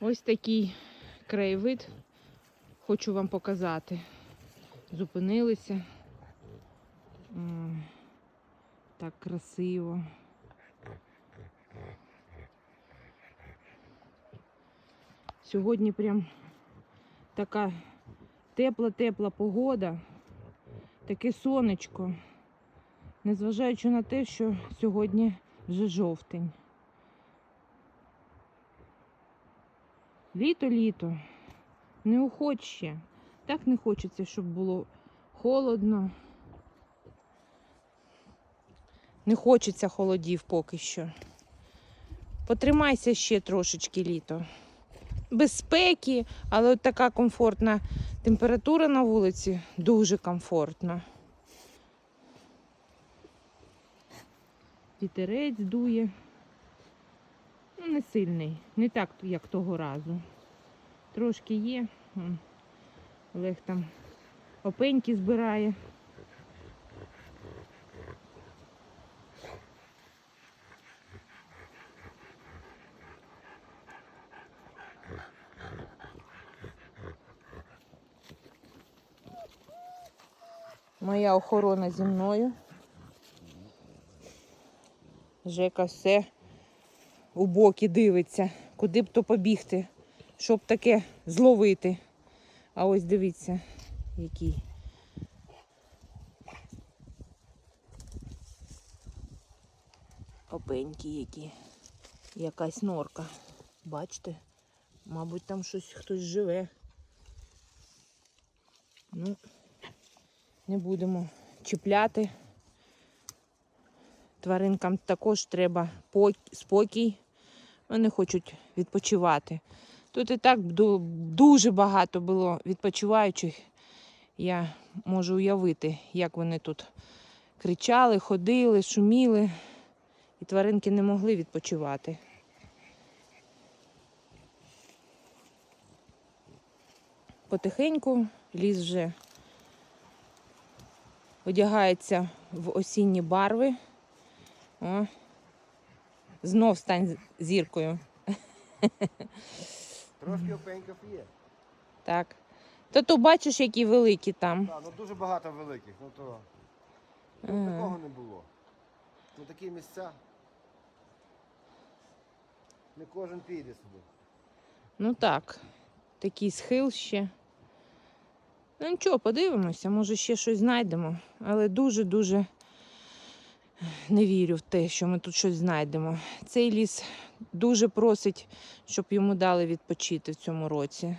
Ось такий краєвид хочу вам показати. Зупинилися. Так красиво. Сьогодні прям така тепла-тепла погода, таке сонечко, незважаючи на те, що сьогодні вже жовтень. Літо-літо, неохоче. Так не хочеться, щоб було холодно. Не хочеться холодів поки що. Потримайся ще трошечки літо. Без спеки, але от така комфортна температура на вулиці дуже комфортно. Вітерець дує. Ну, не сильний, не так, як того разу. Трошки є. Олег там опеньки збирає. Моя охорона зі мною. Жека все у боки дивиться, куди б то побігти, щоб таке зловити. А ось дивіться, який. Опенькі які. Якась норка. Бачите? Мабуть, там щось хтось живе. Ну, не будемо чіпляти. Тваринкам також треба спокій. Вони хочуть відпочивати. Тут і так дуже багато було відпочиваючих. Я можу уявити, як вони тут кричали, ходили, шуміли, і тваринки не могли відпочивати. Потихеньку ліс вже одягається в осінні барви. О, знов стань зіркою. Трошки опеньків є. Так. То то бачиш, які великі там. Так, ну дуже багато великих. Ну то тут такого не було. Ну такі місця. Не кожен піде сюди. Ну так, такий схил ще. Ну нічого, подивимося, може ще щось знайдемо. Але дуже-дуже не вірю в те, що ми тут щось знайдемо. Цей ліс дуже просить, щоб йому дали відпочити в цьому році.